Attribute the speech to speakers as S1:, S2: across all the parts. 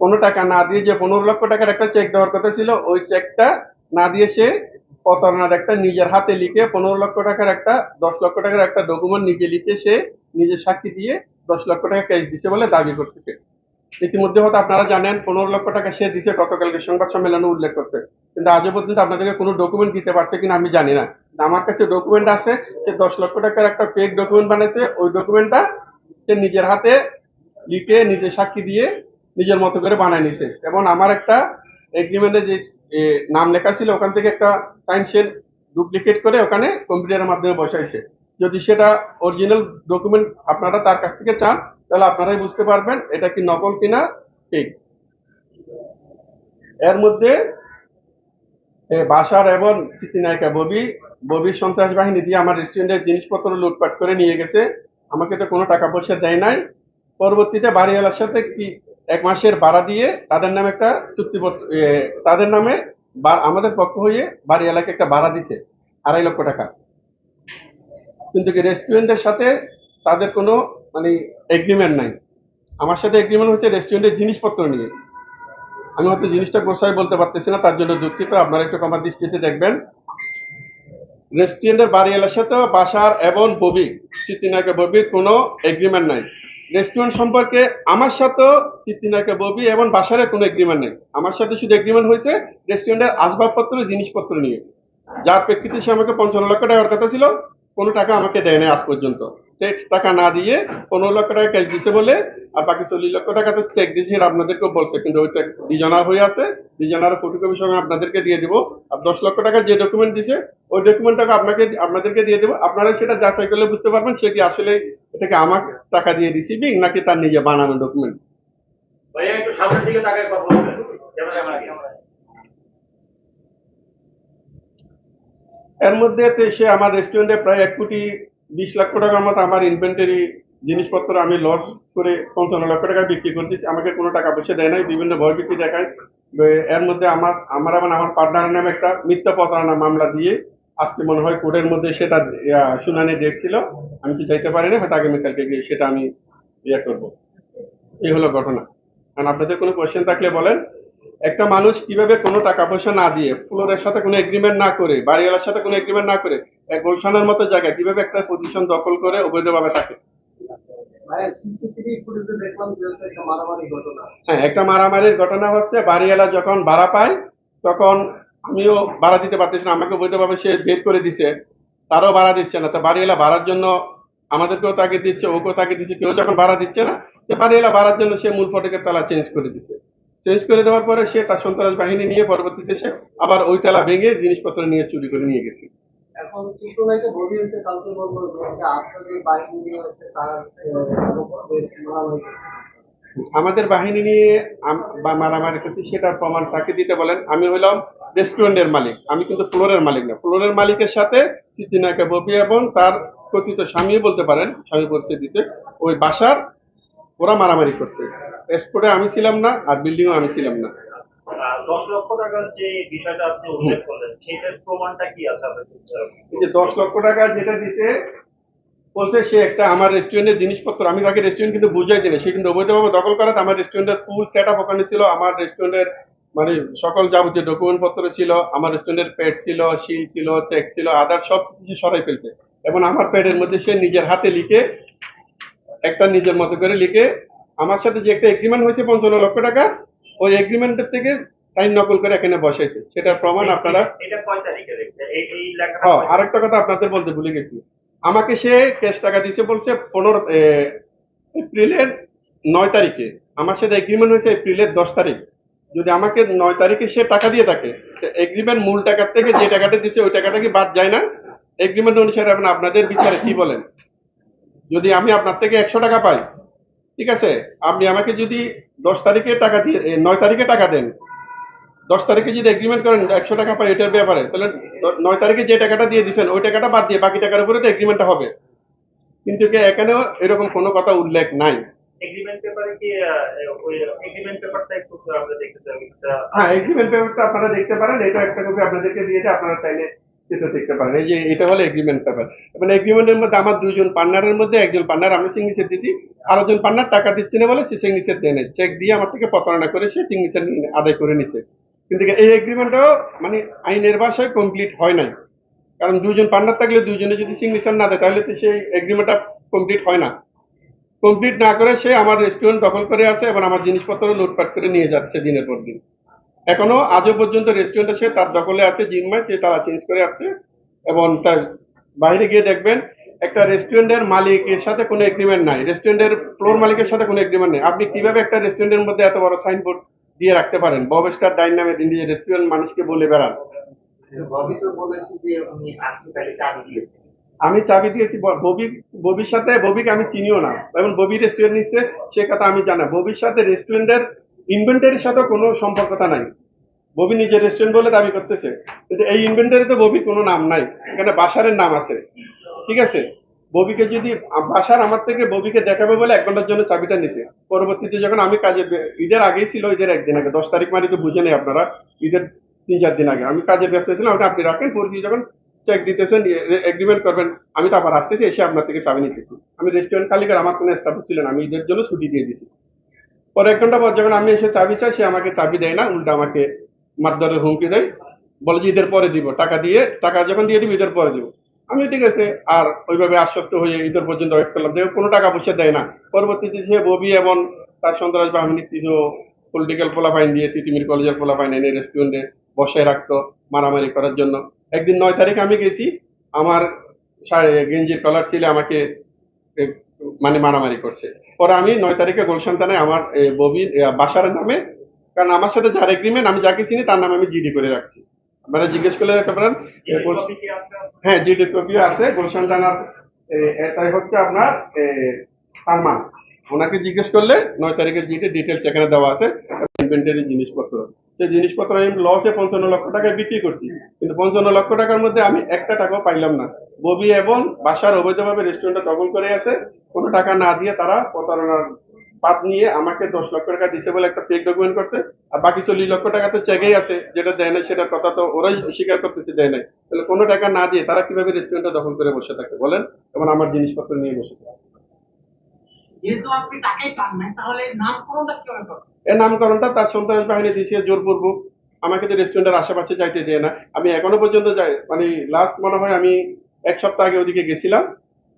S1: কোনো টাকা না দিয়ে যে পনেরো লক্ষ টাকার একটা চেক দেওয়ার কথা ছিল, ওই চেকটা না দিয়ে সে প্রতারণার একটা নিজের হাতে লিখে পনেরো লক্ষ টাকার একটা, দশ লক্ষ টাকার একটা ডকুমেন্ট নিজে লিখে সে নিজের সাক্ষী দিয়ে দশ লক্ষ টাকা ক্যাশ দিচ্ছে বলে দাবি করতেছে ইতিমধ্যে হয়তো আপনারা জানেন, পনেরো লক্ষ টাকা সে দিচ্ছে গতকালকে সংবাদ সম্মেলনে উল্লেখ করতে কিন্তু আজও পর্যন্ত আপনাদেরকে কোনো ডকুমেন্ট দিতে পারছে কিনা আমি জানি না। আমার কাছে ডকুমেন্ট আছে, সে দশ লক্ষ টাকার একটা ফেক ডকুমেন্ট বানাইছে ওই ডকুমেন্টটা সে নিজের হাতে লিখে নিজের সাক্ষী দিয়ে নিজের মতো করে বানায় নিছে। এবং আমার একটা এগ্রিমেন্টে যে নাম লেখা ছিল, ওখান থেকে একটা সাইন সে ডুপ্লিকেট করে ওখানে কম্পিউটারের মাধ্যমে বসাইছে। যদি সেটা অরিজিনাল ডকুমেন্ট আপনারা তার কাছ থেকে চান, তাহলে আপনারাই বুঝতে পারবেন এটা কি নকল কিনা ঠিক। এর মধ্যে বাসার এবং চিত্রনায়িকা ববি, ববির সন্ত্রাস বাহিনী দিয়ে আমার রেস্টুরেন্টের জিনিসপত্র লুটপাট করে নিয়ে গেছে। আমাকে তো কোনো টাকা পয়সা দেয় নাই। পরবর্তীতে বাড়িওয়ালার সাথে কি এক মাসের ভাড়া দিয়ে তাদের নামে একটা চুক্তিপত্র তাদের নামে আমাদের পক্ষ হয়ে বাড়ি এলাকায় একটা ভাড়া দিছে আড়াই লক্ষ টাকা। কিন্তু কি রেস্টুরেন্টের সাথে তাদের কোনো মানে এগ্রিমেন্ট নাই। আমার সাথে এগ্রিমেন্ট হচ্ছে রেস্টুরেন্টের জিনিসপত্র নিয়ে। আমি হয়তো জিনিসটা গোসাই বলতে পারতেছি না, তার জন্য দুঃখিত, আপনারা একটু আমার দৃষ্টিতে দেখবেন। রেস্টুরেন্টের বাড়িওয়ালার সাথে বাসার এবং ববি চিত্তিনাকে ববির কোনো এগ্রিমেন্ট নাই। রেস্টুরেন্ট সম্পর্কে আমার সাথেও চিত্তিনাকে ববি এবং বাসারের কোনো এগ্রিমেন্ট নেই। আমার সাথে শুধু এগ্রিমেন্ট হয়েছে রেস্টুরেন্টের আসবাবপত্র, জিনিসপত্র নিয়ে। যার প্রেক্ষিতে সে আমাকে পঞ্চান্ন লক্ষ টাকার কথা ছিল কোনো টাকা আমাকে দেয় নাই আজ পর্যন্ত। চেক টাকা না দিয়ে পনেরো লক্ষ টাকা ক্যাশ দিছে বলে আর বাকি চল্লিশ লক্ষ টাকা তো চেক দিয়েছি আপনাদেরকেও বলছে। কিন্তু ওই চেক ডিজনার হয়ে আছে ডিজনার ফটোকপি সঙ্গে আপনাদেরকে দিয়ে দেবো। আর দশ লক্ষ টাকা যে ডকুমেন্ট দিছে, ওই ডকুমেন্টটাকে আপনাকে আপনাদেরকে দিয়ে দেবো। আপনারা সেটা যাচাই করলে বুঝতে পারবেন সে কি আসলে এটাকে আমার টাকা দিয়ে রিসিভিং নাকি তার নিজে বানানো ডকুমেন্ট
S2: ভাইয়া, একটু সামনের দিকে কথা বলবেন। ক্যামেরা
S1: এর মধ্যে সে আমার রেস্টুরেন্টে প্রায় এক কোটি বিশ লক্ষ টাকার মতো আমার ইনভেন্টারি জিনিসপত্র আমি লস করে পঞ্চান্ন লক্ষ টাকা বিক্রি করে দিচ্ছি আমাকে কোনো টাকা পয়সা দেয় নাই, বিভিন্ন ভয় বিক্রি দেখায়। এর মধ্যে আমার আমার এবং আমার পার্টনারের নামে একটা মিথ্যা প্রতারণা মামলা দিয়ে আজকে মনে হয় কোর্টের মধ্যে সেটা শুনানি দেখছিল আমি কি যাইতে পারি না, হয়তো আগামীকালকে গিয়ে সেটা আমি ইয়ে করব। এই হলো ঘটনা। কারণ আপনাদের কোনো কোয়েশ্চেন থাকলে বলেন। একটা মানুষ কীভাবে কোনো টাকা পয়সা না দিয়ে ফ্লোরের সাথে কোনো এগ্রিমেন্ট না করে বাড়িওয়ালার সাথে কোনো এগ্রিমেন্ট না করে এক গুলশানের মতো জায়গায় কীভাবে একটা পজিশন দখল করে অবৈধভাবে থাকে? হ্যাঁ একটা মারামারির ঘটনা হচ্ছে বাড়িওয়ালা যখন ভাড়া পায় তখন আমিও ভাড়া দিতে পারতেছি না আমাকে বৈধভাবে সে বের করে দিছে তারও ভাড়া দিচ্ছে না। তো বাড়িওয়ালা ভাড়ার জন্য আমাদেরকেও তাকে দিচ্ছে ওকেও তাকে দিচ্ছে কেউ যখন ভাড়া দিচ্ছে না তো বাড়িওয়ালা ভাড়ার জন্য সে মূল ফটকের তালা চেঞ্জ করে দিচ্ছে চেঞ্জ করে দেওয়ার পরে সে তার সন্ত্রাস বাহিনী নিয়ে পরবর্তীতে সে আবার ওই তালা ভেঙে জিনিসপত্র নিয়ে চুরি করে নিয়ে গেছে।
S3: এখন চিত্রনায়কে বলি হচ্ছে কালকে বলব যে আপনাদের বাহিনী নিয়ে হচ্ছে তার
S1: আমাদের বাহিনী নিয়ে বা মারামারি করছি সেটার প্রমাণ তাকে দিতে বলেন। আমি হলাম রেস্টুরেন্টের মালিক। আমি কিন্তু ফ্লোরের মালিক না। ফ্লোরের মালিকের সাথে চিত্রিনাকে ববি এবং তার কথিত স্বামী বলতে পারেন স্বামী পরিচয় দিছে ওই বাসার ওরা মারামারি করছে। এক্সপোর্টে আমি ছিলাম না আর বিল্ডিংও আমি ছিলাম না।
S2: দশ লক্ষ টাকার যে বিষয়টা আপনি উল্লেখ করলেন সেটার প্রমাণটা কি আছে
S1: যে দশ লক্ষ টাকা যেটা দিছে বলছে সে একটা আমার রেস্টুরেন্টের জিনিসপত্র আমি তাকে রেস্টুরেন্ট কিন্তু বুঝাই দিই সে কিন্তু অবৈধভাবে দখল করাতে আমার রেস্টুরেন্টের ফুল সেট আপ ওখানে ছিল আমার রেস্টুরেন্টের মানে সকল যাবতীয় ডকুমেন্ট পত্র ছিল আমার রেস্টুরেন্টের পেড ছিল শিল ছিল চেক ছিল আদার সব কিছু সরাই ফেলছে। এবং আমার পেডের মধ্যে সে নিজের হাতে লিখে একটা নিজের মতো করে লিখে আমার সাথে যে একটা এগ্রিমেন্ট হয়েছে পঞ্চান্ন লক্ষ টাকা ওই এগ্রিমেন্টের থেকে সাইন নকল করে এখানে বসাইছে। সেটার প্রমাণ আপনারা? আরেকটা কথা আপনাদের বলতে ভুলে গেছি। আমাকে সে ক্যাশ টাকা দিচ্ছে বলছে পনেরো এপ্রিলের নয় তারিখে। আমার সাথে এগ্রিমেন্ট হয়েছে এপ্রিলের দশ তারিখ। যদি আমাকে নয় তারিখে সে টাকা দিয়ে থাকে এগ্রিমেন্ট মূল টাকার থেকে যে টাকাটা দিচ্ছে ওই টাকাটা কি বাদ যায় না। এগ্রিমেন্ট অনুসারে এখন আপনাদের বিচারে কি বলেন? যদি আমি আপনার থেকে একশো টাকা পাই ঠিক আছে আপনি আমাকে যদি দশ তারিখে টাকা দিয়ে নয় তারিখে টাকা দেন দশ তারিখে যদি এগ্রিমেন্ট করেন একশো টাকা পাই এটার ব্যাপারে তাহলে নয় তারিখে যে টাকাটা দিয়ে দিচ্ছেন ওই টাকাটা বাদ দিয়ে বাকি টাকার উপরে তো এগ্রিমেন্টটা হবে। কিন্তু কি এখানেও এরকম কোনো কথা উল্লেখ নাই।
S2: এগ্রিমেন্ট পেপারে কি ওই এগ্রিমেন্ট পেপারটা একটু আমরা দেখতে চাই
S1: হ্যাঁ এগ্রিমেন্ট পেপারটা আপনারা দেখতে পারেন এটা একটা কপি আপনাদেরকে দিয়েছে আপনারা চাইলে সেটা দেখতে পারেন। এই যে এটা হলো এগ্রিমেন্ট পেপার মানে এগ্রিমেন্টের মধ্যে আমার দুজন পার্টনারের মধ্যে একজন পার্টনার আমি সিগনেচার দিছি। আরেকজন পার্টনার টাকা দিচ্ছে না বলে সে সিগনেচার দেয় না চেক দিয়ে আমার থেকে প্রতারণা করে সে সিগনেচার আদায় করে নিছে। কিন্তু এই এগ্রিমেন্টটাও মানে আইনের ভাষায় কমপ্লিট হয় নাই। কারণ দুজন পার্টনার থাকলে দুজনে যদি সিগনেচার না দেয়, তাহলে তো সেই এগ্রিমেন্টটা কমপ্লিট হয় না। কমপ্লিট না করে সে আমার রেস্টুরেন্ট দখল করে আছে এবং আমার জিনিসপত্র লুটপাট করে নিয়ে যাচ্ছে দিনের পর দিন। এখনও আজও পর্যন্ত রেস্টুরেন্টে সে তার দখলে আছে জিনমায় সে তারা চেঞ্জ করে আসছে। এবং তার বাইরে গিয়ে দেখবেন একটা রেস্টুরেন্টের মালিকের সাথে কোনো এগ্রিমেন্ট নাই। রেস্টুরেন্টের ফ্লোর মালিকের সাথে কোনো এগ্রিমেন্ট নেই। আপনি কীভাবে একটা রেস্টুরেন্টের মধ্যে এত বড় সাইনবোর্ড দিয়ে রাখতে পারেন? বব স্টার ডাইনামে দিয়ে রেস্টুরেন্ট মানুষকে বলে বেড়ান।
S3: যে
S1: আমি চাবি দিয়েছি ববি ববির সাথে ববিকে আমি চিনিও না। এবং ববি রেস্টুরেন্ট নিচ্ছে সে কথা আমি জানা ববির সাথে রেস্টুরেন্টের ইনভেন্টারির সাথে কোনো সম্পর্কতা নাই। ববি নিজের রেস্টুরেন্ট বলে দাবি করতেছে কিন্তু এই ইনভেন্টারিতে ববির কোনো নাম নাই, এখানে বাসারের নাম আছে। ঠিক আছে? ববিকে যদি বাসার আমার থেকে ববিকে দেখাবে বলে এক ঘণ্টার জন্য চাবিটা নিছে। পরবর্তীতে যখন আমি কাজে ঈদের আগেই ছিল, ঈদের একদিন আগে, দশ তারিখ মানে তো বুঝে নেই আপনারা, ঈদের তিন চার দিন আগে। আমি কাজে ব্যস্ত ছিলাম ওটা আপনি রাখেন পরে যখন চেক দিতেছেন এগ্রিমেন্ট করবেন, আমি তো আবার আসতেছি, এসে আপনার থেকে চাবি নিতেছি। আমি রেস্টুরেন্ট খালি করে আমার কোনো স্টাফ ছিলেন আমি ঈদের জন্য ছুটি দিয়ে দিছি। পরে এক ঘণ্টা পর যখন আমি এসে চাবি চাই, সে আমাকে চাবি দেয় না, উল্টা আমাকে মারধরের হুমকি দেয়। বলে যে ঈদের পরে দিব, টাকা দিয়ে, টাকা যখন দিয়ে দিব, ঈদের পরে দিব। আমি ঠিক আছে, আর ওইভাবে আশ্বস্ত হয়ে ঈদের পর্যন্ত ওয়েট করলাম। যে কোনো টাকা পয়সা দেয় না। পরবর্তীতে সে ববি এবং তার সন্ত্রাস বাহিনী কিছু পলিটিক্যাল পোলাপাইন দিয়ে, তিতিমির কলেজের পোলাপাইন এনে রেস্টুরেন্টে বসায় রাখতো মারামারি করার জন্য। একদিন নয় তারিখে আমি গেছি, আমার গেঞ্জির কলার ছিলে, আমাকে মানে মারামারি করছে। পরে আমি নয় তারিখে গুলশান থানায় আমার ববি বাসার নামে কারণ আমার সাথে যার এগ্রিমেন্ট আমি যাকে চিনি তার নামে আমি জিডি করে রাখছি। আপনারা জিজ্ঞেস করলে দেখতে পারেন
S2: কপি?
S1: হ্যাঁ জিডি কপিও আছে গুলশান থানার এসআই হচ্ছে আপনার সালমান। ওনাকে জিজ্ঞেস করলে নয় তারিখে জিডি ডিটেলস এখানে দেওয়া আছে ইনভেন্টারি জিনিসপত্র। সেই জিনিসপত্র আমি লসে পঞ্চান্ন লক্ষ টাকায় বিক্রি করছি। কিন্তু পঞ্চান্ন লক্ষ টাকার মধ্যে আমি একটা টাকাও পাইলাম না। ববি এবং বাসার অবৈধভাবে রেস্টুরেন্টটা দখল করে আছে। কোনো টাকা না দিয়ে তারা প্রতারণার পাত নিয়ে আমাকে দশ লক্ষ টাকা দিছে বলে একটা ফেক ডকুমেন্ট করছে। আর বাকি চল্লিশ লক্ষ টাকা তো চেকেই আছে যেটা দেয় না সেটার কথা তো ওরাই স্বীকার করতেছে দেয় নাই। তাহলে কোনো টাকা না দিয়ে তারা কীভাবে রেস্টুরেন্টটা দখল করে বসে থাকে বলেন? এবং আমার জিনিসপত্র নিয়ে বসে থাকে।
S4: যেহেতু আপনি টাকাই পান নাই তাহলে নামকরণটা কীভাবে
S1: এর নামকরণটা তার সন্ত্রাস বাহিনী দিয়েছে জোরপূর্বক আমাকে তো রেস্টুরেন্টের আশেপাশে যাইতে দেয় না। আমি এখনও পর্যন্ত যাই মানে লাস্ট মনে হয় আমি এক সপ্তাহ আগে ওদিকে গেছিলাম,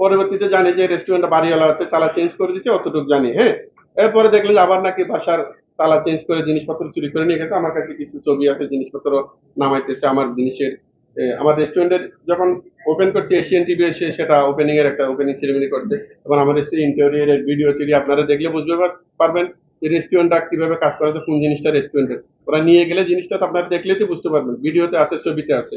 S1: পরবর্তীতে জানি যে রেস্টুরেন্টটা বাড়িওয়ালাতে তালা চেঞ্জ করে দিচ্ছে অতটুকু জানি হ্যাঁ? এরপরে দেখলেন আবার নাকি বাসার তালা চেঞ্জ করে জিনিসপত্র চুরি করে নিয়ে গেছে, আমার কাছে কিছু ছবি আছে, জিনিসপত্র নামাইতেছে আমার জিনিসের আমার রেস্টুরেন্টের যখন ওপেন করছে এশিয়ান টিভি এসে সেটা ওপেনিং এর একটা ওপেনিং সেরেমনি করছে, এবং আমাদের সেই ইন্টেরিয়রের ভিডিও টিডি আপনারা দেখলে পার- পারবেন যে রেস্টুরেন্টটা কীভাবে কাজ করা কোন জিনিসটা রেস্টুরেন্টের ওরা নিয়ে গেলে জিনিসটা আপনারা দেখলেই তো বুঝতে পারবেন ভিডিওতে আছে, ছবিতে আছে।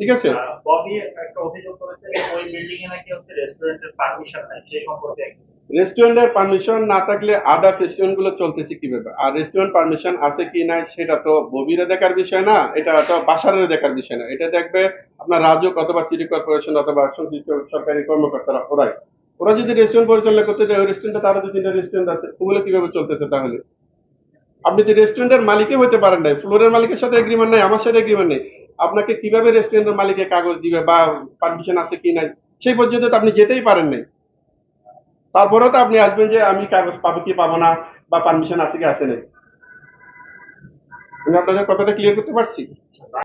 S1: ঠিক আছে?
S2: আহ, ববি একটা অভিযোগ করেছে ওই বিল্ডিং এ নাকি হচ্ছে রেস্টুরেন্টের পারমিশন নাই সেই সম্পর্কে
S1: রেস্টুরেন্টের পারমিশন না থাকলে আদার্স রেস্টুরেন্টগুলো চলতেছে কীভাবে আর রেস্টুরেন্ট পারমিশন আছে কি নাই সেটা তো ববিরে দেখার বিষয় না এটা তো বাসারের দেখার বিষয় না। এটা দেখবে আপনার রাজুক অথবা সিটি কর্পোরেশন অথবা সংশ্লিষ্ট সরকারি কর্মকর্তারা ওরাই। ওরা যদি রেস্টুরেন্ট পরিচালনা করতে যায় ওই রেস্টুরেন্টে তারও দু তিনটা রেস্টুরেন্ট আছে। ওগুলো কীভাবে চলতেছে তাহলে? আপনি যে রেস্টুরেন্টের মালিকই হতে পারেন নাই ফ্লোরের মালিকের সাথে এগ্রিমেন্ট নাই আমার সাথে এগ্রিমেন্ট নেই। আপনাকে কীভাবে রেস্টুরেন্টের মালিকে কাগজ দিবে বা পারমিশন আছে কি নাই, সেই পর্যন্ত তো আপনি যেতেই পারেন নাই। তারপরেও তো আপনি আসবেন যে, আমি কাগজ পাবো কি পাবো না বা পারমিশন আছে কি আছে নাই। আমি আপনাদের কথাটা ক্লিয়ার করতে পারছি?